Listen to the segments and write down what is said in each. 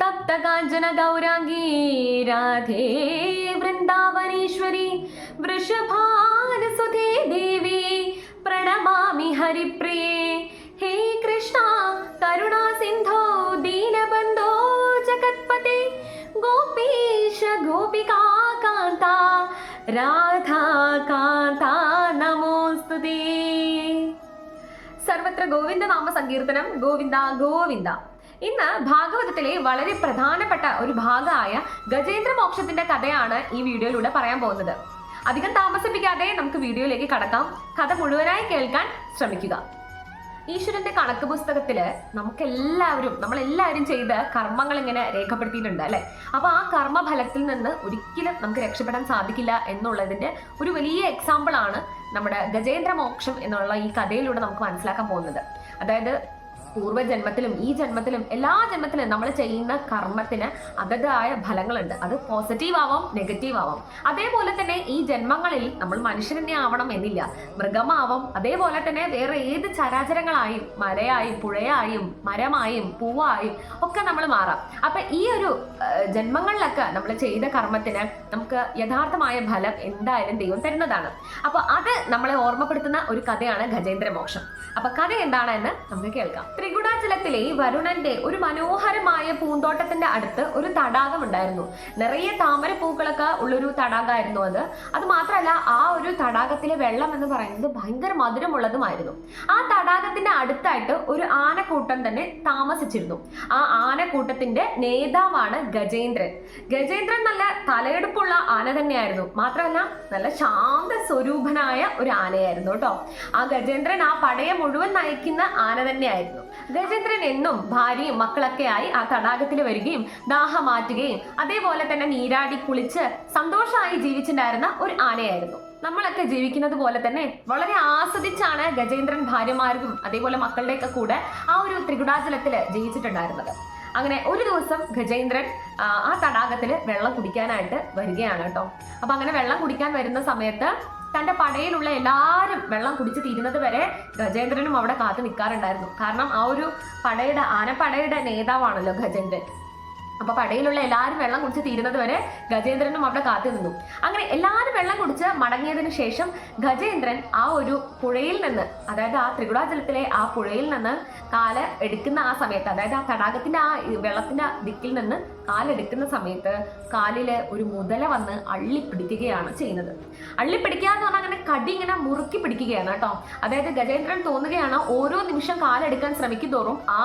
തപ്തകാഞ്ചന ഗൗരാംഗീ രാധേ വൃന്ദാവനീശ്വരി വൃഷഭാനുസുധേ ദേവി പ്രണമാമി ഹരിപ്രിയേ. ഹേ കൃഷ്ണ കരുണാ സിന്ധോ ദീനബന്ധോ ജഗത്പതി ഗോപീശ ഗോപികാ കാന്ത രാധാ കാന്ത നമോസ്തുതേ സർവത്ര ഗോവിന്ദ നാമ സങ്കീർത്തനം ഗോവിന്ദ ഗോവിന്ദ. ഇന്ന് ഭാഗവതത്തിലെ വളരെ പ്രധാനപ്പെട്ട ഒരു ഭാഗമായ ഗജേന്ദ്ര മോക്ഷത്തിന്റെ കഥയാണ് ഈ വീഡിയോയിലൂടെ പറയാൻ പോകുന്നത്. അധികം താമസിപ്പിക്കാതെ നമുക്ക് വീഡിയോയിലേക്ക് കടക്കാം. കഥ മുഴുവനായി കേൾക്കാൻ ശ്രമിക്കുക. ഈശ്വരന്റെ കണക്ക് പുസ്തകത്തിൽ നമുക്ക് എല്ലാവരും നമ്മൾ എല്ലാവരും ചെയ്ത കർമ്മങ്ങൾ ഇങ്ങനെ രേഖപ്പെടുത്തിയിട്ടുണ്ട് അല്ലെ? അപ്പൊ ആ കർമ്മഫലത്തിൽ നിന്ന് ഒരിക്കലും നമുക്ക് രക്ഷപ്പെടാൻ സാധിക്കില്ല എന്നുള്ളതിന്റെ ഒരു വലിയ എക്സാമ്പിൾ ആണ് നമ്മുടെ ഗജേന്ദ്ര മോക്ഷം എന്നുള്ള ഈ കഥയിലൂടെ നമുക്ക് മനസ്സിലാക്കാൻ പോകുന്നത്. അതായത് പൂർവജന്മത്തിലും ഈ ജന്മത്തിലും എല്ലാ ജന്മത്തിലും നമ്മൾ ചെയ്യുന്ന കർമ്മത്തിന് അതതായ ഫലങ്ങളുണ്ട്. അത് പോസിറ്റീവ് ആവാം നെഗറ്റീവ് ആവാം. അതേപോലെ തന്നെ ഈ ജന്മങ്ങളിൽ നമ്മൾ മനുഷ്യൻ തന്നെ ആവണം എന്നില്ല. മൃഗമാവാം. അതേപോലെ തന്നെ വേറെ ഏത് ചരാചരങ്ങളായും മരയായും പുഴയായും മരമായും പൂവായും ഒക്കെ നമ്മൾ മാറാം. അപ്പൊ ഈ ഒരു ജന്മങ്ങളിലൊക്കെ നമ്മൾ ചെയ്ത കർമ്മത്തിന് നമുക്ക് യഥാർത്ഥമായ ഫലം എന്തായാലും ദൈവം തരുന്നതാണ്. അപ്പൊ അത് നമ്മളെ ഓർമ്മപ്പെടുത്തുന്ന ഒരു കഥയാണ് ഗജേന്ദ്ര മോക്ഷം. അപ്പൊ കഥ എന്താണെന്ന് നമുക്ക് കേൾക്കാം. ത്രികുടാചലത്തിലെ വരുണന്റെ ഒരു മനോഹരമായ പൂന്തോട്ടത്തിന്റെ അടുത്ത് ഒരു തടാകം ഉണ്ടായിരുന്നു. നിറയെ താമര പൂക്കളൊക്കെ ഉള്ളൊരു തടാകമായിരുന്നു അത്. അത് മാത്രമല്ല ആ ഒരു തടാകത്തിലെ വെള്ളം എന്ന് പറയുന്നത് ഭയങ്കര മധുരമുള്ളതുമായിരുന്നു. ആ തടാകത്തിന്റെ അടുത്തായിട്ട് ഒരു ആനക്കൂട്ടം തന്നെ താമസിച്ചിരുന്നു. ആ ആനക്കൂട്ടത്തിന്റെ നേതാവാണ് ഗജേന്ദ്രൻ. ഗജേന്ദ്രൻ നല്ല തലയെടുപ്പുള്ള ആന തന്നെയായിരുന്നു. മാത്രമല്ല നല്ല ശാന്ത സ്വരൂപനായ ഒരു ആനയായിരുന്നു കേട്ടോ. ആ ഗജേന്ദ്രൻ ആ പടയെ മുഴുവൻ നയിക്കുന്ന ആന തന്നെയായിരുന്നു. ഗജേന്ദ്രൻ എന്നും ഭാര്യയും മക്കളൊക്കെ ആയി ആ തടാകത്തിൽ വരികയും ദാഹം മാറ്റുകയും അതേപോലെ തന്നെ നീരാടി കുളിച്ച് സന്തോഷമായി ജീവിച്ചിട്ടുണ്ടായിരുന്ന ഒരു ആനയായിരുന്നു. നമ്മളൊക്കെ ജീവിക്കുന്നത് പോലെ തന്നെ വളരെ ആസ്വദിച്ചാണ് ഗജേന്ദ്രൻ ഭാര്യമാർക്കും അതേപോലെ മക്കളുടെയൊക്കെ കൂടെ ആ ഒരു ത്രികുടാചലത്തിൽ ജീവിച്ചിട്ടുണ്ടായിരുന്നത്. അങ്ങനെ ഒരു ദിവസം ഗജേന്ദ്രൻ ആ, തടാകത്തിൽ വെള്ളം കുടിക്കാനായിട്ട് വരികയാണ് കേട്ടോ. അപ്പൊ അങ്ങനെ വെള്ളം കുടിക്കാൻ വരുന്ന സമയത്ത് തന്റെ പടയിലുള്ള എല്ലാവരും വെള്ളം കുടിച്ച് തീരുന്നത് വരെ ഗജേന്ദ്രനും അവിടെ കാത്തു നിൽക്കാറുണ്ടായിരുന്നു കാരണം ആ ഒരു പടയുടെ ആനപ്പടയുടെ നേതാവാണല്ലോ ഗജേന്ദ്രൻ. അപ്പൊ പടയിലുള്ള എല്ലാവരും വെള്ളം കുടിച്ച് തീരുന്നത് വരെ ഗജേന്ദ്രനും അവിടെ കാത്തു നിന്നു. അങ്ങനെ എല്ലാവരും വെള്ളം കുടിച്ച് മടങ്ങിയതിനു ശേഷം ഗജേന്ദ്രൻ ആ ഒരു പുഴയിൽ നിന്ന് അതായത് ആ ത്രികുടാചലത്തിലെ ആ പുഴയിൽ നിന്ന് കാൽ എടുക്കുന്ന ആ സമയത്ത് അതായത് ആ തടാകത്തിന്റെ ആ വെള്ളത്തിന്റെ ദിക്കിൽ നിന്ന് കാലെടുക്കുന്ന സമയത്ത് കാലിൽ ഒരു മുതല വന്ന് അള്ളി പിടിക്കുകയാണ് ചെയ്യുന്നത്. അള്ളി പിടിക്കുക എന്ന് പറഞ്ഞാൽ അങ്ങനെ കടി ഇങ്ങനെ മുറുക്കി പിടിക്കുകയാണ് കേട്ടോ. അതായത് ഗജേന്ദ്രൻ തോന്നുകയാണ് ഓരോ നിമിഷം കാലെടുക്കാൻ ശ്രമിക്കും തോറും ആ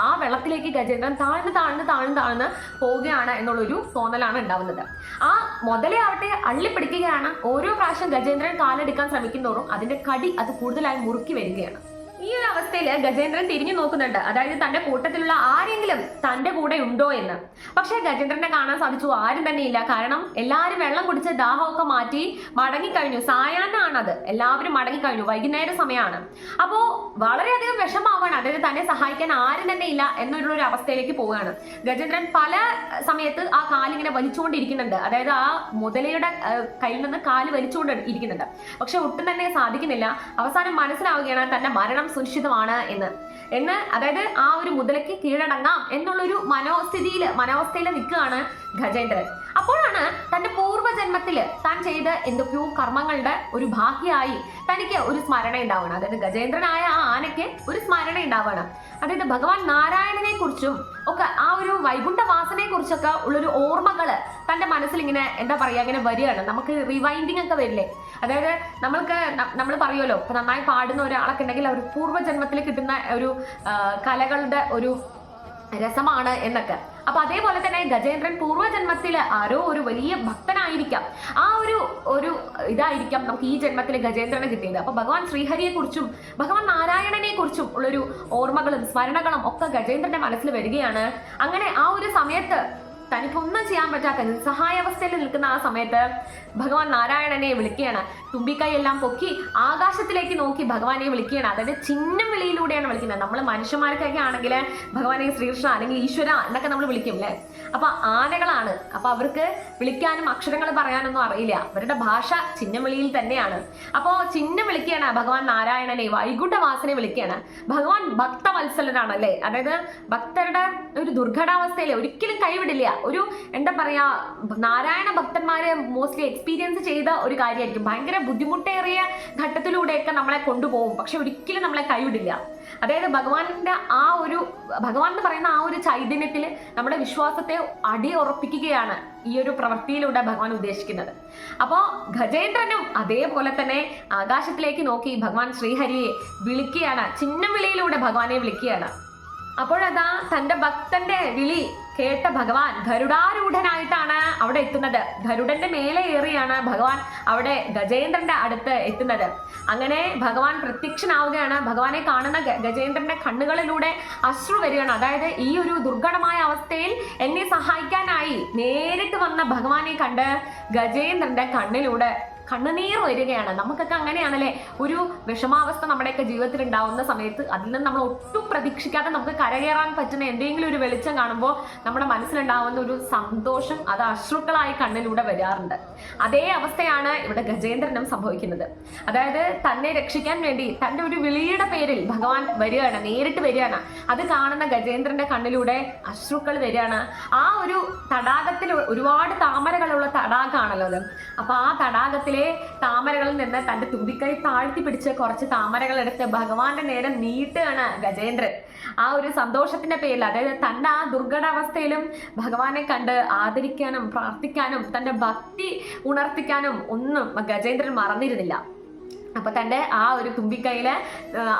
ആ വെള്ളത്തിലേക്ക് ഗജേന്ദ്രൻ താഴ്ന്ന് താഴ്ന്ന് താഴ്ന്ന് താഴ്ന്ന് പോവുകയാണ് എന്നുള്ളൊരു തോന്നലാണ് ഉണ്ടാവുന്നത്. ആ മുതലയാവട്ടെ അള്ളിപ്പിടിക്കുകയാണ് ഓരോ പ്രാവശ്യം ഗജേന്ദ്രൻ കാലെടുക്കാൻ ശ്രമിക്കുന്നതോറും അതിന്റെ കടി അത് കൂടുതലായി മുറുക്കി വരികയാണ്. ഈ ഒരു അവസ്ഥയിൽ ഗജേന്ദ്രൻ തിരിഞ്ഞു നോക്കുന്നുണ്ട്. അതായത് തന്റെ കൂട്ടത്തിലുള്ള ആരെങ്കിലും തന്റെ കൂടെ ഉണ്ടോ എന്ന്. പക്ഷെ ഗജേന്ദ്രനെ കാണാൻ സാധിച്ചു. ആരും തന്നെ ഇല്ല. കാരണം എല്ലാവരും വെള്ളം കുടിച്ച് ദാഹമൊക്കെ മാറ്റി മടങ്ങിക്കഴിഞ്ഞു. സായാഹ്നമാണത്. എല്ലാവരും മടങ്ങിക്കഴിഞ്ഞു. വൈകുന്നേര സമയമാണ്. അപ്പോ വളരെയധികം വിഷമാവാണ് അതായത് തന്നെ സഹായിക്കാൻ ആരും തന്നെ ഇല്ല എന്നുള്ള ഒരു അവസ്ഥയിലേക്ക് പോവുകയാണ്. ഗജേന്ദ്രൻ പല സമയത്ത് ആ കാലിങ്ങനെ വലിച്ചുകൊണ്ടിരിക്കുന്നുണ്ട്. അതായത് ആ മുതലയുടെ കയ്യിൽ നിന്ന് കാൽ വലിച്ചുകൊണ്ട് ഇരിക്കുന്നുണ്ട്. പക്ഷെ ഒട്ടും തന്നെ സാധിക്കുന്നില്ല. അവസാനം മനസ്സിലാവുകയാണ് തന്റെ മരണം സുനിശ്ചിതമാണ് എന്ന്. എന്ന് അതായത് ആ ഒരു മുതലയ്ക്ക് കീഴടങ്ങാം എന്നുള്ളൊരു മനോസ്ഥിതിയിൽ മനോവസ്ഥയിൽ നിൽക്കുകയാണ് ഗജേന്ദ്രൻ. അപ്പോഴാണ് തന്റെ പൂർവജന്മത്തിൽ താൻ ചെയ്ത എന്തൊക്കെയോ കർമ്മങ്ങളുടെ ഒരു ഭാഗ്യമായി തനിക്ക് ഒരു സ്മരണ ഉണ്ടാവണം അതായത് ഗജേന്ദ്രനായ ആ ആനയ്ക്ക് ഒരു സ്മരണ ഉണ്ടാവണം അതായത് ഭഗവാൻ നാരായണനെ കുറിച്ചും ഒക്കെ ആ ഒരു വൈകുണ്ഠ വാസനയെ കുറിച്ചൊക്കെ ഉള്ളൊരു ഓർമ്മകൾ തന്റെ മനസ്സിൽ ഇങ്ങനെ എന്താ പറയുക ഇങ്ങനെ വരികയാണ്. നമുക്ക് റിവൈൻഡിങ് ഒക്കെ വരില്ലേ? അതായത് നമ്മൾക്ക് നമ്മൾ പറയുമല്ലോ ഇപ്പൊ നന്നായി പാടുന്ന ഒരാളൊക്കെ ഉണ്ടെങ്കിൽ അവർ പൂർവജന്മത്തിൽ കിട്ടുന്ന ഒരു കലകളുടെ ഒരു രസമാണ് എന്നൊക്കെ. അപ്പൊ അതേപോലെ തന്നെ ഗജേന്ദ്രൻ പൂർവജന്മത്തിൽ ആരോ ഒരു വലിയ ഭക്തനായിരിക്കാം. ആ ഒരു ഒരു ഇതായിരിക്കാം നമുക്ക് ഈ ജന്മത്തിൽ ഗജേന്ദ്രന് കിട്ടിയത്. അപ്പൊ ഭഗവാൻ ശ്രീഹരിയെ കുറിച്ചും ഭഗവാൻ നാരായണനെ കുറിച്ചും ഉള്ളൊരു ഓർമ്മകളും സ്മരണകളും ഒക്കെ ഗജേന്ദ്രന്റെ മനസ്സിൽ വരികയാണ്. അങ്ങനെ ആ ഒരു സമയത്ത് തനിക്കൊന്നും ചെയ്യാൻ പറ്റാത്ത നിസ്സഹായാവസ്ഥയിൽ നിൽക്കുന്ന ആ സമയത്ത് ഭഗവാൻ നാരായണനെ വിളിക്കുകയാണ്. തുമ്പിക്കൈ എല്ലാം പൊക്കി ആകാശത്തിലേക്ക് നോക്കി ഭഗവാനെ വിളിക്കുകയാണ്. അതായത് ചിഹ്നം വിളിയിലൂടെയാണ് വിളിക്കുന്നത്. നമ്മൾ മനുഷ്യന്മാർക്കൊക്കെ ആണെങ്കിൽ ഭഗവാനെ ശ്രീകൃഷ്ണ അല്ലെങ്കിൽ ഈശ്വര എന്നൊക്കെ നമ്മൾ വിളിക്കും അല്ലേ? അപ്പൊ ആനകളാണ്. അപ്പൊ അവർക്ക് വിളിക്കാനും അക്ഷരങ്ങൾ പറയാനൊന്നും അറിയില്ല. അവരുടെ ഭാഷ ചിഹ്നം വിളിയിൽ തന്നെയാണ്. അപ്പോ ചിഹ്നം വിളിക്കുകയാണ് ഭഗവാൻ നാരായണനെ വൈകുണ്ഠവാസനെ വിളിക്കുകയാണ്. ഭഗവാൻ ഭക്തവത്സലനാണ് അല്ലേ? അതായത് ഭക്തരുടെ ഒരു ദുർഘടാവസ്ഥയിൽ ഒരിക്കലും കൈവിടില്ല. ഒരു എന്താ പറയാ നാരായണ ഭക്തന്മാര് മോസ്റ്റ്ലി എക്സ്പീരിയൻസ് ചെയ്ത ഒരു കാര്യമായിരിക്കും. ഭയങ്കര ബുദ്ധിമുട്ടേറിയ ഘട്ടത്തിലൂടെയൊക്കെ നമ്മളെ കൊണ്ടുപോകും. പക്ഷെ ഒരിക്കലും നമ്മളെ കൈവിടില്ല. അതായത് ഭഗവാന്റെ ആ ഒരു ഭഗവാൻ എന്ന് പറയുന്ന ആ ഒരു ചൈതന്യത്തിൽ നമ്മുടെ വിശ്വാസത്തെ അടിയുറപ്പിക്കുകയാണ് ഈ ഒരു പ്രവൃത്തിയിലൂടെ ഭഗവാൻ ഉദ്ദേശിക്കുന്നത്. അപ്പോൾ ഗജേന്ദ്രനും അതേപോലെ തന്നെ ആകാശത്തിലേക്ക് നോക്കി ഭഗവാൻ ശ്രീഹരിയെ വിളിക്കുകയാണ്. ചിഹ്നം വിളിയിലൂടെ ഭഗവാനെ വിളിക്കുകയാണ്. അപ്പോഴതാ തന്റെ ഭക്തന്റെ വിളി കേട്ട ഭഗവാൻ ഗരുഡാരൂഢനായിട്ടാണ് അവിടെ എത്തുന്നത്. ഗരുഡന്റെ മേലെ ഏറിയാണ് ഭഗവാൻ അവിടെ ഗജേന്ദ്രന്റെ അടുത്ത് എത്തുന്നത്. അങ്ങനെ ഭഗവാൻ പ്രത്യക്ഷനാവുകയാണ്. ഭഗവാനെ കാണുന്ന ഗജേന്ദ്രന്റെ കണ്ണുകളിലൂടെ അശ്രു വരികയാണ്. അതായത് ഈ ഒരു ദുർഘടമായ അവസ്ഥയിൽ എന്നെ സഹായിക്കാനായി നേരിട്ട് വന്ന ഭഗവാനെ കണ്ട് ഗജേന്ദ്രന്റെ കണ്ണിലൂടെ കണ്ണുനീർ വരികയാണ്. നമുക്കൊക്കെ അങ്ങനെയാണല്ലേ? ഒരു വിഷമാവസ്ഥ നമ്മുടെയൊക്കെ ജീവിതത്തിൽ ഉണ്ടാവുന്ന സമയത്ത് അതിൽ നിന്ന് നമ്മൾ ഒട്ടും പ്രതീക്ഷിക്കാതെ നമുക്ക് കരകയറാൻ പറ്റുന്ന എന്തെങ്കിലും ഒരു വെളിച്ചം കാണുമ്പോൾ നമ്മുടെ മനസ്സിലുണ്ടാവുന്ന ഒരു സന്തോഷം അത് അശ്രുക്കളായി കണ്ണിലൂടെ വരാറുണ്ട്. അതേ അവസ്ഥയാണ് ഇവിടെ ഗജേന്ദ്രനും സംഭവിക്കുന്നത്. അതായത് തന്നെ രക്ഷിക്കാൻ വേണ്ടി തന്റെ ഒരു വിളിയുടെ പേരിൽ ഭഗവാൻ വരികയാണ് നേരിട്ട് വരികയാണ്. അത് കാണുന്ന ഗജേന്ദ്രന്റെ കണ്ണിലൂടെ അശ്രുക്കൾ വരികയാണ്. ആ ഒരു തടാകത്തിൽ ഒരുപാട് താമരകളുള്ള തടാകമാണല്ലോ അത്. അപ്പൊ ആ തടാകത്തിലെ താമരകളിൽ നിന്ന് തന്റെ തുമ്പിക്കൈ താഴ്ത്തി പിടിച്ച് കുറച്ച് താമരകൾ എടുത്ത് ഭഗവാന്റെ നേരെ നീട്ടുകയാണ് ഗജേന്ദ്രൻ. ആ ഒരു സന്തോഷത്തിന്റെ പേരിൽ അതായത് തന്റെ ആ ദുർഘടാവസ്ഥയിലും ഭഗവാനെ കണ്ട് ആദരിക്കാനും പ്രാർത്ഥിക്കാനും തന്റെ ഭക്തി ഉണർത്തിക്കാനും ഒന്നും ഗജേന്ദ്രൻ മറന്നിരുന്നില്ല. അപ്പൊ തന്റെ ആ ഒരു തുമ്പിക്കൈയിൽ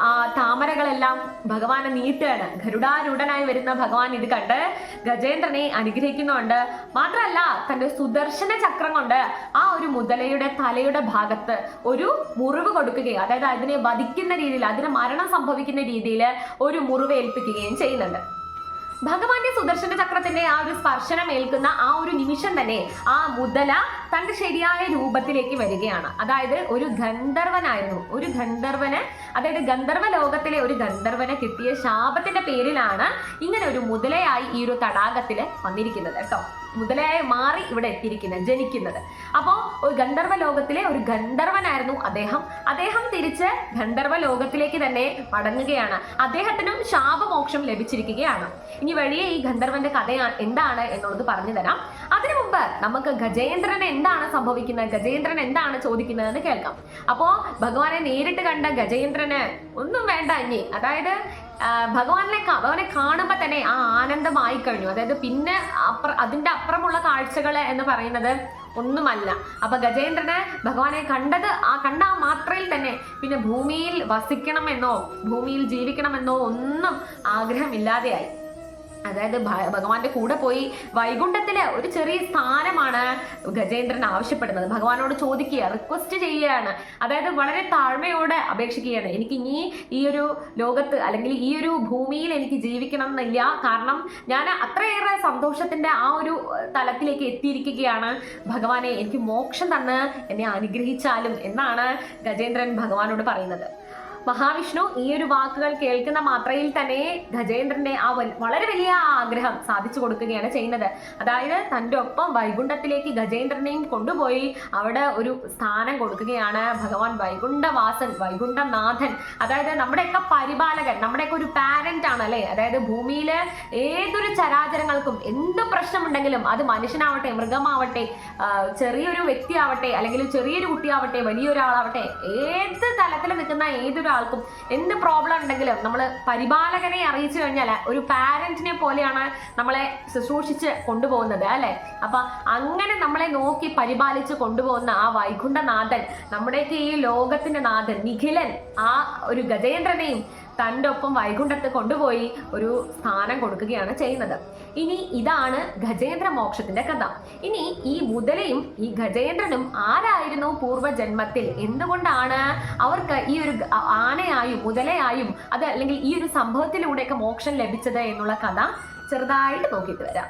ആ, താമരകളെല്ലാം ഭഗവാനെ നീട്ടുകയാണ്. ഗരുഡാരൂഢനായി വരുന്ന ഭഗവാൻ ഇത് കണ്ട് ഗജേന്ദ്രനെ അനുഗ്രഹിക്കുന്നുണ്ട്. മാത്രമല്ല തന്റെ സുദർശന ചക്രം കൊണ്ട് ആ ഒരു മുതലയുടെ തലയുടെ ഭാഗത്ത് ഒരു മുറിവ് കൊടുക്കുകയും അതായത് അതിനെ വധിക്കുന്ന രീതിയിൽ അതിന് മരണം സംഭവിക്കുന്ന രീതിയിൽ ഒരു മുറിവ് ഏൽപ്പിക്കുകയും ചെയ്യുന്നുണ്ട്. ഭഗവാന്റെ സുദർശന ചക്രത്തിന്റെ ആ ഒരു സ്പർശനം ഏൽക്കുന്ന ആ ഒരു നിമിഷം തന്നെ ആ മുതല തന്റെ ശരിയായ രൂപത്തിലേക്ക് വരികയാണ്. അതായത് ഒരു ഗന്ധർവനായിരുന്നു. ഒരു ഗന്ധർവന് അതായത് ഗന്ധർവ ലോകത്തിലെ ഒരു ഗന്ധർവന് കിട്ടിയ ശാപത്തിന്റെ പേരിലാണ് ഇങ്ങനെ ഒരു മുതലയായി ഈ ഒരു തടാകത്തിൽ വന്നിരിക്കുന്നത് കേട്ടോ. മുതലയായി മാറി ഇവിടെ എത്തിയിരിക്കുന്നത് ജനിക്കുന്നത്. അപ്പോൾ ഒരു ഗന്ധർവ ലോകത്തിലെ ഒരു ഗന്ധർവനായിരുന്നു അദ്ദേഹം. അദ്ദേഹം തിരിച്ച് ഗന്ധർവ ലോകത്തിലേക്ക് തന്നെ മടങ്ങുകയാണ്. അദ്ദേഹത്തിനും ശാപമോക്ഷം ലഭിച്ചിരിക്കുകയാണ്. ഇനി വഴിയെ ഈ ഗന്ധർവന്റെ കഥ എന്താണ് എന്നുള്ളത് പറഞ്ഞു തരാം. അതിനു മുമ്പ് നമുക്ക് ഗജേന്ദ്രൻ എന്താണ് സംഭവിക്കുന്നത്? ഗജേന്ദ്രൻ എന്താണ് ചോദിക്കുന്നതെന്ന് കേൾക്കാം. അപ്പോ ഭഗവാനെ നേരിട്ട് കണ്ട ഗജേന്ദ്രന് ഒന്നും വേണ്ട ഇനി. അതായത് ഭഗവാനെ ഭഗവാനെ കാണുമ്പോൾ തന്നെ ആ ആനന്ദമായി കഴിഞ്ഞു. അതായത് പിന്നെ അതിന്റെ അപ്പുറമുള്ള കാഴ്ചകൾ എന്ന് പറയുന്നത് ഒന്നുമല്ല. അപ്പൊ ഗജേന്ദ്രനെ ഭഗവാനെ കണ്ടത് ആ കണ്ട ആ മാത്രയിൽ തന്നെ പിന്നെ ഭൂമിയിൽ വസിക്കണമെന്നോ ഭൂമിയിൽ ജീവിക്കണമെന്നോ ഒന്നും ആഗ്രഹമില്ലാതെയായി. അതായത് ഭഗവാന്റെ കൂടെ പോയി വൈകുണ്ഠത്തിൽ ഒരു ചെറിയ സ്ഥാനമാണ് ഗജേന്ദ്രൻ ആവശ്യപ്പെടുന്നത്. ഭഗവാനോട് ചോദിക്കുക റിക്വസ്റ്റ് ചെയ്യുകയാണ്. അതായത് വളരെ താഴ്മയോടെ അപേക്ഷിക്കുകയാണ്. എനിക്ക് ഇനി ഈ ഒരു ലോകത്ത് അല്ലെങ്കിൽ ഈ ഒരു ഭൂമിയിൽ എനിക്ക് ജീവിക്കണം എന്നില്ല. കാരണം ഞാൻ അത്രയേറെ സന്തോഷത്തിന്റെ ആ ഒരു തലത്തിലേക്ക് എത്തിയിരിക്കുകയാണ്. ഭഗവാനെ എനിക്ക് മോക്ഷം തന്ന് എന്നെ അനുഗ്രഹിച്ചാലും എന്നാണ് ഗജേന്ദ്രൻ ഭഗവാനോട് പറയുന്നത്. മഹാവിഷ്ണു ഈ ഒരു വാക്കുകൾ കേൾക്കുന്ന മാത്രയിൽ തന്നെ ഗജേന്ദ്രന്റെ ആ വളരെ വലിയ ആഗ്രഹം സാധിച്ചു കൊടുക്കുകയാണ് ചെയ്യുന്നത്. അതായത് തന്റെ ഒപ്പം വൈകുണ്ഠത്തിലേക്ക് ഗജേന്ദ്രനെയും കൊണ്ടുപോയി അവിടെ ഒരു സ്ഥാനം കൊടുക്കുകയാണ് ഭഗവാൻ വൈകുണ്ഠവാസൻ വൈകുണ്ഠനാഥൻ. അതായത് നമ്മുടെയൊക്കെ പരിപാലകൻ നമ്മുടെയൊക്കെ ഒരു പാരന്റ് ആണ് അല്ലേ? അതായത് ഭൂമിയിൽ ഏതൊരു ചരാചരങ്ങൾക്കും എന്ത് പ്രശ്നമുണ്ടെങ്കിലും അത് മനുഷ്യനാവട്ടെ മൃഗമാവട്ടെ ചെറിയൊരു വ്യക്തിയാവട്ടെ അല്ലെങ്കിൽ ചെറിയൊരു കുട്ടിയാവട്ടെ വലിയൊരാളാവട്ടെ ഏത് തലത്തിൽ നിൽക്കുന്ന ഏതൊരാൾക്കും എന്ത് പ്രോബ്ലം ഉണ്ടെങ്കിലും നമ്മൾ പരിപാലകനെ അറിയിച്ചു കഴിഞ്ഞാൽ ഒരു പാരന്റിനെ പോലെയാണ് നമ്മളെ ശുശ്രൂഷിച്ച് കൊണ്ടുപോകുന്നത് അല്ലെ? അപ്പൊ അങ്ങനെ നമ്മളെ നോക്കി പരിപാലിച്ച് കൊണ്ടുപോകുന്ന ആ വൈകുണ്ഠനാഥൻ നമ്മുടെയൊക്കെ ഈ ലോകത്തിന്റെ നാഥൻ നിഖിലൻ ആ ഒരു ഗജേന്ദ്രനെയും തന്റെ ഒപ്പം വൈകുണ്ഠത്ത് കൊണ്ടുപോയി ഒരു സ്ഥാനം കൊടുക്കുകയാണ് ചെയ്യുന്നത്. ഇനി ഇതാണ് ഗജേന്ദ്ര മോക്ഷത്തിന്റെ കഥ. ഇനി ഈ മുതലയും ഈ ഗജേന്ദ്രനും ആരായിരുന്നു പൂർവജന്മത്തിൽ? എന്തുകൊണ്ടാണ് അവർക്ക് ഈ ഒരു ആനയായും മുതലയായും അത് അല്ലെങ്കിൽ ഈ ഒരു സംഭവത്തിലൂടെയൊക്കെ മോക്ഷം ലഭിച്ചത് എന്നുള്ള കഥ ചെറുതായിട്ട് നോക്കിയിട്ട് വരാം.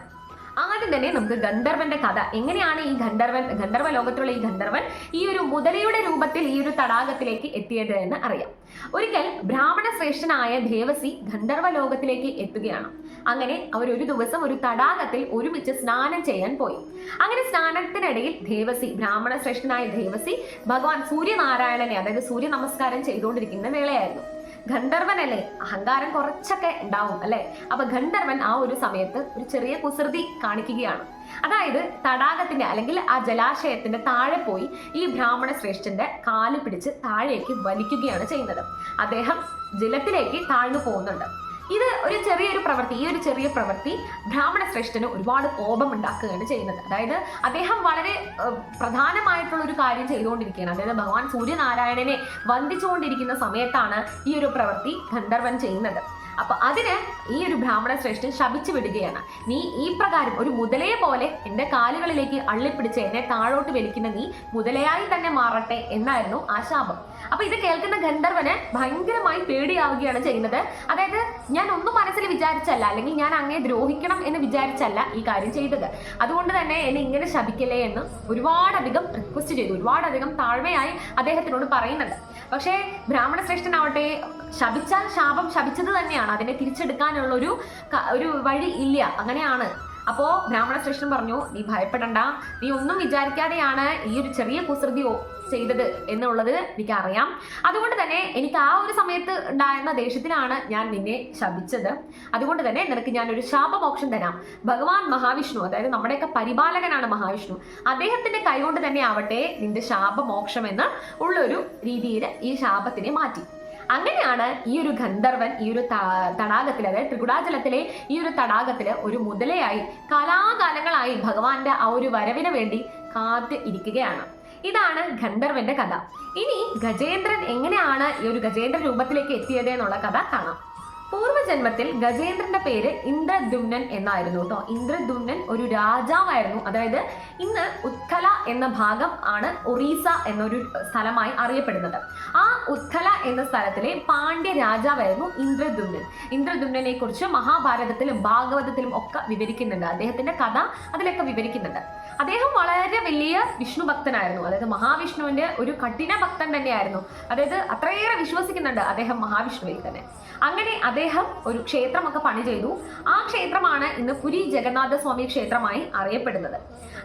ആദ്യം തന്നെ നമുക്ക് ഗന്ധർവന്റെ കഥ. എങ്ങനെയാണ് ഈ ഗന്ധർവൻ ഗന്ധർവ ലോകത്തുള്ള ഈ ഗന്ധർവൻ ഈ ഒരു മുതലയുടെ രൂപത്തിൽ ഈ ഒരു തടാകത്തിലേക്ക് എത്തിയത് എന്ന് അറിയാം. ഒരിക്കൽ ബ്രാഹ്മണ ശ്രേഷ്ഠനായ ദേവസി ഗന്ധർവ ലോകത്തിലേക്ക് എത്തുകയാണ്. അങ്ങനെ അവർ ഒരു ദിവസം ഒരു തടാകത്തിൽ ഒരുമിച്ച് സ്നാനം ചെയ്യാൻ പോയി. അങ്ങനെ സ്നാനത്തിനിടയിൽ ദേവസി ബ്രാഹ്മണ ശ്രേഷ്ഠനായ ദേവസി ഭഗവാൻ സൂര്യനാരായണനെ അതായത് സൂര്യ നമസ്കാരം ചെയ്തുകൊണ്ടിരിക്കുന്ന വേളയായിരുന്നു. ഗന്ധർവനല്ലേ? അഹങ്കാരം കുറച്ചൊക്കെ ഉണ്ടാവും അല്ലെ? അപ്പൊ ഗന്ധർവൻ ആ ഒരു സമയത്ത് ഒരു ചെറിയ കുസൃതി കാണിക്കുകയാണ്. അതായത് തടാകത്തിന്റെ അല്ലെങ്കിൽ ആ ജലാശയത്തിന്റെ താഴെ പോയി ഈ ബ്രാഹ്മണ ശ്രേഷ്ഠന്റെ കാൽ പിടിച്ച് താഴേക്ക് വലിക്കുകയാണ് ചെയ്യുന്നത്. അദ്ദേഹം ജലത്തിലേക്ക് താഴ്ന്നു പോകുന്നുണ്ട്. ഇത് ഒരു ചെറിയൊരു പ്രവൃത്തി ഈ ഒരു ചെറിയ പ്രവൃത്തി ബ്രാഹ്മണ ശ്രേഷ്ഠന് ഒരുപാട് കോപം ഉണ്ടാക്കുകയാണ് ചെയ്യുന്നത്. അതായത് അദ്ദേഹം വളരെ പ്രധാനമായിട്ടുള്ള ഒരു കാര്യം ചെയ്തുകൊണ്ടിരിക്കുകയാണ്. അതായത് ഭഗവാൻ സൂര്യനാരായണനെ വന്ദിച്ചുകൊണ്ടിരിക്കുന്ന സമയത്താണ് ഈ ഒരു പ്രവൃത്തി ഗന്ധർവൻ ചെയ്യുന്നത്. അപ്പൊ അതിന് ഈ ഒരു ബ്രാഹ്മണ ശ്രേഷ്ഠൻ ശപിച്ചു വിടുകയാണ്. നീ ഈ പ്രകാരം ഒരു മുതലയെ പോലെ എന്റെ കാലുകളിലേക്ക് അള്ളിപ്പിടിച്ച് എന്നെ താഴോട്ട് വലിക്കുന്ന നീ മുതലയായി തന്നെ മാറട്ടെ എന്നായിരുന്നു ആ ശാപം. അപ്പൊ ഇത് കേൾക്കുന്ന ഗന്ധർവന് ഭയങ്കരമായി പേടിയാവുകയാണ് ചെയ്യുന്നത്. അതായത് ഞാൻ ഒന്നും മനസ്സിൽ വിചാരിച്ചല്ല അല്ലെങ്കിൽ ഞാൻ അങ്ങേ ദ്രോഹിക്കണം എന്ന് വിചാരിച്ചല്ല ഈ കാര്യം ചെയ്തത്. അതുകൊണ്ട് തന്നെ എന്നെ ഇങ്ങനെ ശപിക്കലേ എന്ന് ഒരുപാടധികം റിക്വസ്റ്റ് ചെയ്തു. ഒരുപാടധികം താഴ്മയായി അദ്ദേഹത്തിനോട് പറയുന്നുണ്ട്. പക്ഷേ ബ്രാഹ്മണ ശ്രേഷ്ഠനാവട്ടെ ശപിച്ചാൽ ശാപം ശപിച്ചത് തന്നെയാണ്. അതിനെ തിരിച്ചെടുക്കാനുള്ള ഒരു ഒരു വഴി ഇല്ല. അങ്ങനെയാണ്. അപ്പോ ബ്രാഹ്മണ ശ്രേഷ്ഠൻ പറഞ്ഞു നീ ഭയപ്പെടണ്ട. നീ ഒന്നും വിചാരിക്കാതെയാണ് ഈ ഒരു ചെറിയ കുസൃതി ചെയ്തത് എന്നുള്ളത് എനിക്കറിയാം. അതുകൊണ്ട് തന്നെ എനിക്ക് ആ ഒരു സമയത്ത് ഉണ്ടായിരുന്ന ദേഷ്യത്തിലാണ് ഞാൻ നിന്നെ ശപിച്ചത്. അതുകൊണ്ട് തന്നെ നിനക്ക് ഞാൻ ഒരു ശാപമോക്ഷം തരാം. ഭഗവാൻ മഹാവിഷ്ണു അതായത് നമ്മുടെയൊക്കെ പരിപാലകനാണ് മഹാവിഷ്ണു അദ്ദേഹത്തിന്റെ കൈകൊണ്ട് തന്നെ ആവട്ടെ നിന്റെ ശാപമോക്ഷം എന്ന് ഉള്ളൊരു രീതിയിൽ ഈ ശാപത്തിനെ മാറ്റി. അങ്ങനെയാണ് ഈ ഒരു ഗന്ധർവൻ ഈ ഒരു തടാകത്തിൽ അതായത് ത്രികുടാചലത്തിലെ ഈ ഒരു തടാകത്തിൽ ഒരു മുതലയായി കാലാകാലങ്ങളായി ഭഗവാന്റെ ആ ഒരു വരവിന് വേണ്ടി കാത്ത് ഇരിക്കുകയാണ്. ഇതാണ് ഗന്ധർവന്റെ കഥ. ഇനി ഗജേന്ദ്രൻ എങ്ങനെയാണ് ഈ ഒരു ഗജേന്ദ്ര രൂപത്തിലേക്ക് എത്തിയത് എന്നുള്ള കഥ കാണാം. പൂർവജന്മത്തിൽ ഗജേന്ദ്രന്റെ പേര് ഇന്ദ്രദുമ്നൻ എന്നായിരുന്നു കേട്ടോ. ഇന്ദ്രദുമ്നൻ ഒരു രാജാവായിരുന്നു. അതായത് ഇന്ന് ഉത്കല എന്ന ഭാഗം ആണ് ഒറീസ എന്നൊരു സ്ഥലമായി അറിയപ്പെടുന്നത്. ആ ഉത്കല എന്ന സ്ഥലത്തിലെ പാണ്ഡ്യ രാജാവായിരുന്നു ഇന്ദ്രദുമ്നൻ ഇന്ദ്രദുമ്നനെ കുറിച്ച് മഹാഭാരതത്തിലും ഭാഗവതത്തിലും ഒക്കെ വിവരിക്കുന്നുണ്ട്. അദ്ദേഹത്തിന്റെ കഥ അതിലൊക്കെ വിവരിക്കുന്നുണ്ട്. അദ്ദേഹം വളരെ വലിയ വിഷ്ണു ഭക്തനായിരുന്നു. അതായത് മഹാവിഷ്ണുവിന്റെ ഒരു കഠിന ഭക്തൻ തന്നെയായിരുന്നു. അതായത് അത്രയേറെ വിശ്വസിക്കുന്നുണ്ട് അദ്ദേഹം മഹാവിഷ്ണുവിൽ തന്നെ. അങ്ങനെ അദ്ദേഹം ഒരു ക്ഷേത്രമൊക്കെ പണി ചെയ്തു. ആ ക്ഷേത്രമാണ് ഇന്ന് പുരി ജഗന്നാഥ സ്വാമി ക്ഷേത്രമായി അറിയപ്പെടുന്നത്.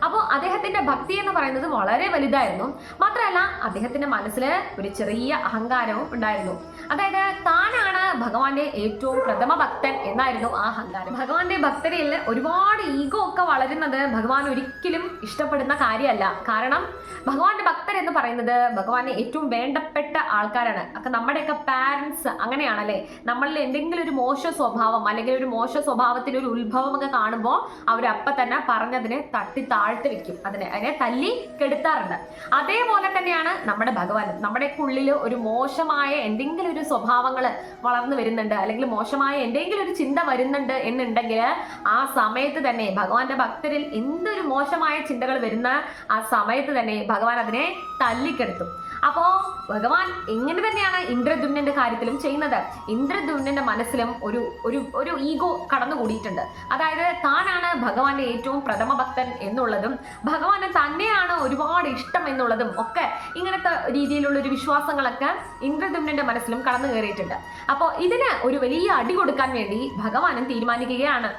അപ്പോൾ അദ്ദേഹത്തിന്റെ ഭക്തി എന്ന് പറയുന്നത് വളരെ വലുതായിരുന്നു. മാത്രമല്ല അദ്ദേഹത്തിന്റെ മനസ്സിൽ ഒരു ചെറിയ അഹങ്കാരവും ഉണ്ടായിരുന്നു. അതായത് താനാണ് ഭഗവാന്റെ ഏറ്റവും പ്രഥമ ഭക്തൻ എന്നായിരുന്നു ആ അഹങ്കാരം. ഭഗവാന്റെ ഭക്തരിൽ ഒരുപാട് ഈഗോ ഒക്കെ വളരുന്നത് ഭഗവാൻ ഒരിക്കലും ഇഷ്ടപ്പെടുന്ന കാര്യമല്ല. കാരണം ഭഗവാന്റെ ഭക്തർ എന്ന് പറയുന്നത് ഭഗവാനെ ഏറ്റവും വേണ്ടപ്പെട്ട ആൾക്കാരാണ്. ഒക്കെ നമ്മുടെയൊക്കെ പാരൻസ് അങ്ങനെയാണല്ലേ? നമ്മളിൽ എന്തെങ്കിലും ഒരു മോശ സ്വഭാവം അല്ലെങ്കിൽ ഒരു മോശ സ്വഭാവത്തിന്റെ ഒരു ഉത്ഭവം ഒക്കെ കാണുമ്പോൾ അവരപ്പ തന്നെ പറഞ്ഞതിനെ തട്ടി താഴ്ത്തി വെക്കും. അതിനെ അതിനെ തല്ലി കെടുത്താറുണ്ട്. അതേപോലെ തന്നെയാണ് നമ്മുടെ ഭഗവാൻ നമ്മുടെ ഉള്ളിൽ ഒരു മോശമായ എന്തെങ്കിലും ഒരു സ്വഭാവങ്ങൾ വളർന്നു വരുന്നുണ്ട് അല്ലെങ്കിൽ മോശമായ എന്തെങ്കിലും ഒരു ചിന്ത വരുന്നുണ്ട് എന്നുണ്ടെങ്കിൽ ആ സമയത്ത് തന്നെ ഭഗവാന്റെ ഭക്തരിൽ എന്തൊരു മോശമായ ചിന്തകൾ വരുന്ന ആ സമയത്ത് തന്നെ ഭഗവാൻ അതിനെ തല്ലിക്കെടുത്തും. അപ്പോ ഭഗവാൻ എങ്ങനെ തന്നെയാണ് ഇന്ദ്രദുന്നന്റെ കാര്യത്തിലും ചെയ്യുന്നത്? ഇന്ദ്രദുന്നന്റെ മനസ്സിലും ഒരു ഒരു ഒരു ഈഗോ കടന്നുകൂടിയിട്ടുണ്ട്. അതായത് താനാണ് ഭഗവാന്റെ ഏറ്റവും പ്രഥമ ഭക്തൻ എന്നുള്ളതും ഭഗവാന് തന്നെയാണ് ഒരുപാട് ഇഷ്ടം എന്നുള്ളതും ഒക്കെ ഇങ്ങനത്തെ രീതിയിലുള്ള ഒരു വിശ്വാസങ്ങളൊക്കെ ഇന്ദ്രദുന്നന്റെ മനസ്സിലും കടന്നു കയറിയിട്ടുണ്ട്. അപ്പോൾ ഇതിന് ഒരു വലിയ അടി കൊടുക്കാൻ വേണ്ടി ഭഗവാനും തീരുമാനിക്കുകയാണ്.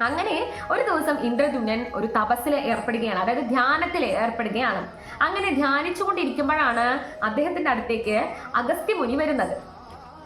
അങ്ങനെ ഒരു ദിവസം ഇന്ദ്രദുമ്നൻ ഒരു തപസ്സിൽ ഏർപ്പെടുകയാണ്. അതായത് ധ്യാനത്തിൽ ഏർപ്പെടുകയാണ്. അങ്ങനെ ധ്യാനിച്ചുകൊണ്ടിരിക്കുമ്പോഴാണ് അദ്ദേഹത്തിന്റെ അടുത്തേക്ക് അഗസ്ത്യ മുനി വരുന്നത്.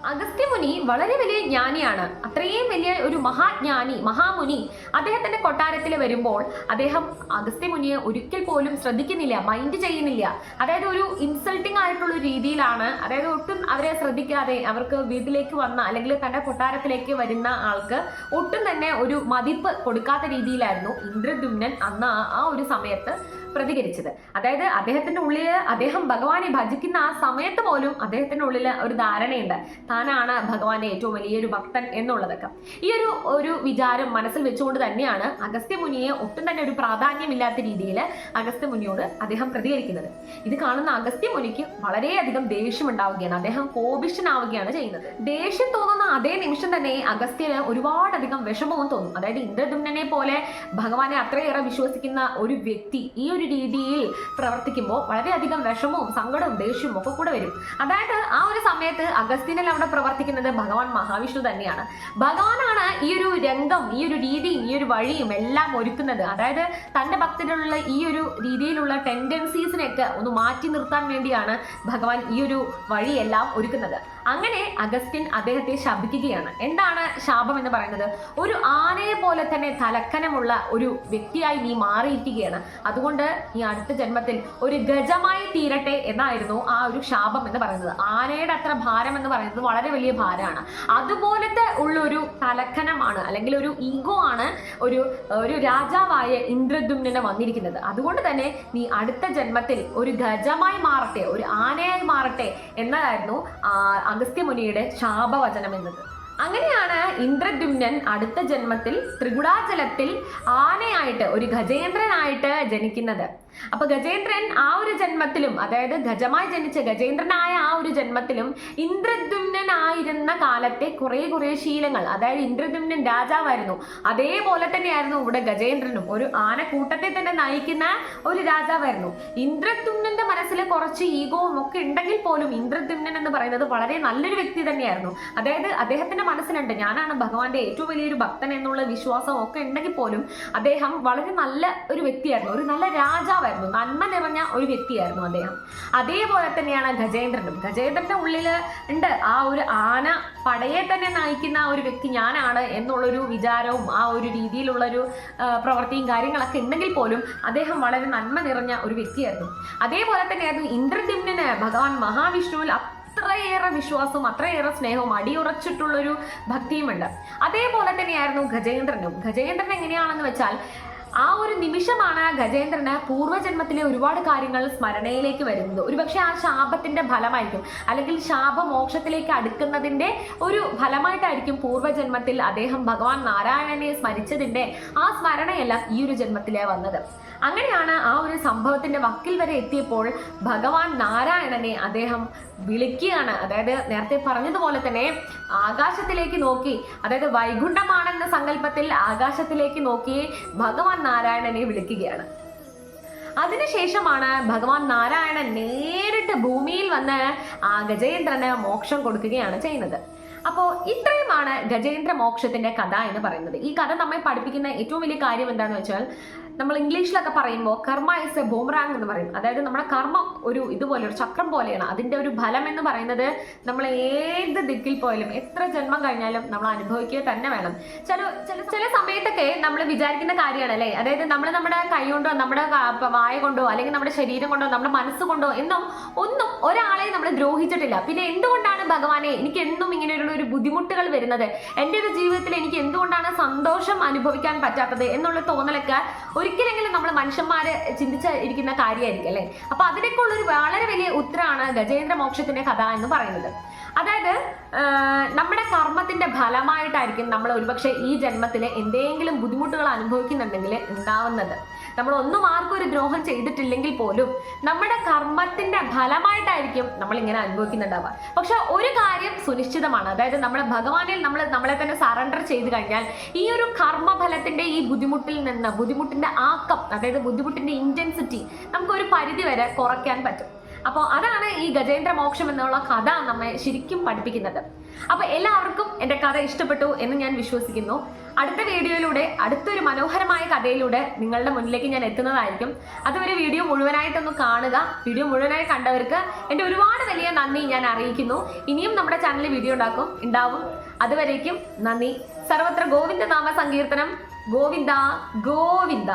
അഗസ്ത്യമുനി വളരെ വലിയ ജ്ഞാനിയാണ്. അത്രയും വലിയ ഒരു മഹാജ്ഞാനി മഹാമുനി അദ്ദേഹത്തിന്റെ കൊട്ടാരത്തിൽ വരുമ്പോൾ അദ്ദേഹം അഗസ്ത്യമുനിയെ ഒരിക്കൽ പോലും ശ്രദ്ധിക്കുന്നില്ല മൈൻഡ് ചെയ്യുന്നില്ല. അതായത് ഒരു ഇൻസൾട്ടിംഗ് ആയിട്ടുള്ള രീതിയിലാണ്. അതായത് ഒട്ടും അവരെ ശ്രദ്ധിക്കാതെ അവർക്ക് വീട്ടിലേക്ക് വന്ന അല്ലെങ്കിൽ തന്റെ കൊട്ടാരത്തിലേക്ക് വരുന്ന ആൾക്ക് ഒട്ടും തന്നെ ഒരു മതിപ്പ് കൊടുക്കാത്ത രീതിയിലായിരുന്നു. ഇന്ദ്രദുമ്നൻ അന്ന് ആ ഒരു സമയത്ത് പ്രതികരിച്ചത്. അതായത് അദ്ദേഹത്തിന്റെ ഉള്ളിൽ അദ്ദേഹം ഭഗവാനെ ഭജിക്കുന്ന ആ സമയത്ത് പോലും അദ്ദേഹത്തിന്റെ ഉള്ളിൽ ഒരു ധാരണയുണ്ട്. താനാണ് ഭഗവാന്റെ ഏറ്റവും വലിയൊരു ഭക്തൻ എന്നുള്ളതൊക്കെ. ഈ ഒരു ഒരു വിചാരം മനസ്സിൽ വെച്ചുകൊണ്ട് തന്നെയാണ് അഗസ്ത്യ മുനിയെ ഒട്ടും തന്നെ ഒരു പ്രാധാന്യമില്ലാത്ത രീതിയിൽ അഗസ്ത്യ മുനിയോട് അദ്ദേഹം പ്രതികരിക്കുന്നത്. ഇത് കാണുന്ന അഗസ്ത്യ മുനിക്ക് വളരെയധികം ദേഷ്യം ഉണ്ടാവുകയാണ്. അദ്ദേഹം കോപിഷ്ടനാവുകയാണ് ചെയ്യുന്നത്. ദേഷ്യം തോന്നുന്ന അതേ നിമിഷം തന്നെ അഗസ്ത്യന് ഒരുപാടധികം വിഷമവും തോന്നും. അതായത് ഇന്ദ്രദുമ്നെ പോലെ ഭഗവാനെ അത്രയേറെ വിശ്വസിക്കുന്ന ഒരു വ്യക്തി ഈ രീതിയിൽ പ്രവർത്തിക്കുമ്പോൾ വളരെയധികം വിഷമവും സങ്കടവും ദേഷ്യവും ഒക്കെ കൂടെ വരും. അതായത് ആ ഒരു സമയത്ത് അഗസ്ത്യനിൽ അവിടെ പ്രവർത്തിക്കുന്നത് ഭഗവാൻ മഹാവിഷ്ണു തന്നെയാണ്. ഭഗവാനാണ് ഈ ഒരു രംഗം ഈ ഒരു രീതിയും ഈ ഒരു വഴിയും എല്ലാം ഒരുക്കുന്നത്. അതായത് തന്റെ ഭക്തരിലുള്ള ഈ ഒരു രീതിയിലുള്ള ടെൻഡൻസീസിനെയൊക്കെ ഒന്ന് മാറ്റി നിർത്താൻ വേണ്ടിയാണ് ഭഗവാൻ ഈ ഒരു വഴിയെല്ലാം ഒരുക്കുന്നത്. അങ്ങനെ അഗസ്റ്റിൻ അദ്ദേഹത്തെ ശപിക്കുകയാണ്. എന്താണ് ശാപം എന്ന് പറയുന്നത്? ഒരു ആനയെ പോലെ തന്നെ തലക്കനമുള്ള ഒരു വ്യക്തിയായി നീ മാറിയിരിക്കുകയാണ്. അതുകൊണ്ട് നീ അടുത്ത ജന്മത്തിൽ ഒരു ഗജമായി തീരട്ടെ എന്നായിരുന്നു ആ ഒരു ശാപം എന്ന് പറയുന്നത്. ആനയുടെ അത്ര ഭാരം എന്ന് പറയുന്നത് വളരെ വലിയ ഭാരമാണ്. അതുപോലത്തെ ഉള്ള ഒരു തലക്കനമാണ് അല്ലെങ്കിൽ ഒരു ഈഗോ ആണ് ഒരു ഒരു രാജാവായ ഇന്ദ്രദ്യുമ്നെ വന്നിരിക്കുന്നത്. അതുകൊണ്ട് തന്നെ നീ അടുത്ത ജന്മത്തിൽ ഒരു ഗജമായി മാറട്ടെ ഒരു ആനയായി മാറട്ടെ എന്നതായിരുന്നു അഗസ്ത്യമുനിയുടെ ശാപവചനം എന്നത് അങ്ങനെയാണ് ഇന്ദ്രദ്യുമ്നൻ അടുത്ത ജന്മത്തിൽ ത്രികുടാചലത്തിൽ ആനയായിട്ട് ഒരു ഗജേന്ദ്രനായിട്ട് ജനിക്കുന്നത്. അപ്പൊ ഗജേന്ദ്രൻ ആ ഒരു ജന്മത്തിലും അതായത് ഗജമായി ജനിച്ച ഗജേന്ദ്രനായ ആ ഒരു ജന്മത്തിലും ഇന്ദ്രദ്യുമ്നനായിരുന്ന കാലത്തെ കുറെ കുറെ ശീലങ്ങൾ അതായത് ഇന്ദ്രദ്യുമ്നൻ രാജാവായിരുന്നു. അതേപോലെ തന്നെയായിരുന്നു ഇവിടെ ഗജേന്ദ്രനും. ഒരു ആനക്കൂട്ടത്തെ തന്നെ നയിക്കുന്ന ഒരു രാജാവായിരുന്നു. ഇന്ദ്രദ്യുമ്നന്റെ മനസ്സിൽ കുറച്ച് ഈഗോവും ഒക്കെ ഉണ്ടെങ്കിൽ പോലും ഇന്ദ്രദ്യുമ്നൻ എന്ന് പറയുന്നത് വളരെ നല്ലൊരു വ്യക്തി തന്നെയായിരുന്നു. അതായത് അദ്ദേഹത്തിന്റെ മനസ്സിലുണ്ട്. ഞാനാണ് ഭഗവാന്റെ ഏറ്റവും വലിയൊരു ഭക്തൻ എന്നുള്ള വിശ്വാസം ഒക്കെ ഉണ്ടെങ്കിൽ പോലും അദ്ദേഹം വളരെ നല്ല ഒരു വ്യക്തിയായിരുന്നു. ഒരു നല്ല രാജാവായിരുന്നു നന്മ നിറഞ്ഞ ഒരു വ്യക്തിയായിരുന്നു അദ്ദേഹം. അതേപോലെ തന്നെയാണ് ഗജേന്ദ്രനും. ഗജേന്ദ്രന്റെ ഉള്ളിൽ ഉണ്ട് ആ ഒരു ആന പടയെ തന്നെ നയിക്കുന്ന ആ ഒരു വ്യക്തി ഞാനാണ് എന്നുള്ളൊരു വിചാരവും ആ ഒരു രീതിയിലുള്ളൊരു പ്രവൃത്തിയും കാര്യങ്ങളൊക്കെ ഉണ്ടെങ്കിൽ പോലും അദ്ദേഹം വളരെ നന്മ നിറഞ്ഞ ഒരു വ്യക്തിയായിരുന്നു. അതേപോലെ തന്നെയായിരുന്നു ഇന്ദ്രദ്യുമ്നന് ഭഗവാൻ മഹാവിഷ്ണുവിൽ അത്രയേറെ വിശ്വാസവും അത്രയേറെ സ്നേഹവും അടിയുറച്ചിട്ടുള്ളൊരു ഭക്തിയുമുണ്ട്. അതേപോലെ തന്നെയായിരുന്നു ഗജേന്ദ്രനും. ഗജേന്ദ്രൻ എങ്ങനെയാണെന്ന് വെച്ചാൽ ആ ഒരു നിമിഷമാണ് ഗജേന്ദ്രന് പൂർവജന്മത്തിലെ ഒരുപാട് കാര്യങ്ങൾ സ്മരണയിലേക്ക് വരുന്നത്. ഒരുപക്ഷെ ആ ശാപത്തിന്റെ ഫലമായിരിക്കും. അല്ലെങ്കിൽ ശാപമോക്ഷത്തിലേക്ക് അടുക്കുന്നതിന്റെ ഒരു ഫലമായിട്ടായിരിക്കും പൂർവജന്മത്തിൽ അദ്ദേഹം ഭഗവാൻ നാരായണനെ സ്മരിച്ചതിന്റെ ആ സ്മരണയല്ല ഈ ഒരു ജന്മത്തിലേ വന്നത്. അങ്ങനെയാണ് ആ ഒരു സംഭവത്തിന്റെ വക്കിൽ വരെ എത്തിയപ്പോൾ ഭഗവാൻ നാരായണനെ അദ്ദേഹം വിളിക്കുകയാണ്. അതായത് നേരത്തെ പറഞ്ഞതുപോലെ തന്നെ ആകാശത്തിലേക്ക് നോക്കി അതായത് വൈകുണ്ഠമാണെന്ന സങ്കല്പത്തിൽ ആകാശത്തിലേക്ക് നോക്കി ഭഗവാൻ നാരായണനെ വിളിക്കുകയാണ്. അതിനുശേഷമാണ് ഭഗവാൻ നാരായണൻ നേരിട്ട് ഭൂമിയിൽ വന്ന് ആ ഗജേന്ദ്രന് മോക്ഷം കൊടുക്കുകയാണ് ചെയ്യുന്നത്. അപ്പോൾ ഇത്രയുമാണ് ഗജേന്ദ്ര മോക്ഷത്തിന്റെ കഥ എന്ന് പറയുന്നത്. ഈ കഥ നമ്മെ പഠിപ്പിക്കുന്ന ഏറ്റവും വലിയ കാര്യം എന്താണെന്ന് വെച്ചാൽ നമ്മൾ ഇംഗ്ലീഷിലൊക്കെ പറയുമ്പോൾ കർമ്മ ഇസ് എ ബോംറാങ് എന്ന് പറയും. അതായത് നമ്മുടെ കർമ്മ ഒരു ഇതുപോലെ ഒരു ചക്രം പോലെയാണ്. അതിന്റെ ഒരു ഫലം എന്ന് പറയുന്നത് നമ്മൾ ഏത് ദിക്കിൽ പോയാലും എത്ര ജന്മം കഴിഞ്ഞാലും നമ്മൾ അനുഭവിക്കുക തന്നെ വേണം. ചില ചില ചില സമയത്തൊക്കെ നമ്മൾ വിചാരിക്കുന്ന കാര്യമാണ് അല്ലേ? അതായത് നമ്മൾ നമ്മുടെ കൈ കൊണ്ടോ നമ്മുടെ വായ കൊണ്ടോ അല്ലെങ്കിൽ നമ്മുടെ ശരീരം കൊണ്ടോ നമ്മുടെ മനസ്സ് കൊണ്ടോ എന്നും ഒന്നും ഒരാളെ നമ്മൾ ദ്രോഹിച്ചിട്ടില്ല. പിന്നെ എന്തുകൊണ്ടാണ് ഭഗവാനെ എനിക്ക് എന്നും ഇങ്ങനെയുള്ള ഒരു ബുദ്ധിമുട്ടുകൾ വരുന്നത്? എന്റെ ഒരു ജീവിതത്തിൽ എനിക്ക് എന്തുകൊണ്ടാണ് സന്തോഷം അനുഭവിക്കാൻ പറ്റാത്തത് എന്നുള്ള തോന്നലൊക്കെ ഒരിക്കലെങ്കിലും നമ്മൾ മനുഷ്യന്മാര് ചിന്തിച്ചിരിക്കുന്ന കാര്യമായിരിക്കും അല്ലെ? അപ്പൊ അതിനൊക്കെ ഉള്ളൊരു വളരെ വലിയ ഉത്തരമാണ് ഗജേന്ദ്ര മോക്ഷത്തിന്റെ കഥ എന്ന് പറയുന്നത്. അതായത് നമ്മുടെ കർമ്മത്തിന്റെ ഫലമായിട്ടായിരിക്കും നമ്മൾ ഒരുപക്ഷെ ഈ ജന്മത്തിലെ എന്തെങ്കിലും ബുദ്ധിമുട്ടുകൾ അനുഭവിക്കുന്നുണ്ടെങ്കിൽ ഉണ്ടാവുന്നത്. നമ്മൾ ഒന്നും ആർക്കും ഒരു ദ്രോഹം ചെയ്തിട്ടില്ലെങ്കിൽ പോലും നമ്മുടെ കർമ്മത്തിന്റെ ഫലമായിട്ടായിരിക്കും നമ്മൾ ഇങ്ങനെ അനുഭവിക്കുന്നുണ്ടാവുക. പക്ഷെ ഒരു കാര്യം സുനിശ്ചിതമാണ്. അതായത് നമ്മൾ ഭഗവാനിൽ നമ്മൾ നമ്മളെ തന്നെ സറണ്ടർ ചെയ്ത് കഴിഞ്ഞാൽ ഈ ഒരു കർമ്മഫലത്തിന്റെ ഈ ബുദ്ധിമുട്ടിൽ നിന്ന് ബുദ്ധിമുട്ടിന്റെ ആക്കം അതായത് ബുദ്ധിമുട്ടിന്റെ ഇന്റൻസിറ്റി നമുക്ക് ഒരു പരിധി വരെ കുറയ്ക്കാൻ പറ്റും. അപ്പോൾ അതാണ് ഈ ഗജേന്ദ്ര മോക്ഷം എന്നുള്ള കഥ നമ്മെ ശരിക്കും പഠിപ്പിക്കുന്നത്. അപ്പൊ എല്ലാവർക്കും എന്റെ കഥ ഇഷ്ടപ്പെട്ടു എന്ന് ഞാൻ വിശ്വസിക്കുന്നു. അടുത്ത വീഡിയോയിലൂടെ അടുത്തൊരു മനോഹരമായ കഥയിലൂടെ നിങ്ങളുടെ മുന്നിലേക്ക് ഞാൻ എത്തുന്നതായിരിക്കും. അതുവരെ വീഡിയോ മുഴുവനായിട്ടൊന്ന് കാണുക. വീഡിയോ മുഴുവനായി കണ്ടവർക്ക് എന്റെ ഒരുപാട് വലിയ നന്ദി ഞാൻ അറിയിക്കുന്നു. ഇനിയും നമ്മുടെ ചാനലിൽ വീഡിയോ ഉണ്ടാക്കും ഉണ്ടാവും. അതുവരേക്കും നന്ദി. സർവത്ര ഗോവിന്ദ നാമ സങ്കീർത്തനം. ഗോവിന്ദ ഗോവിന്ദ.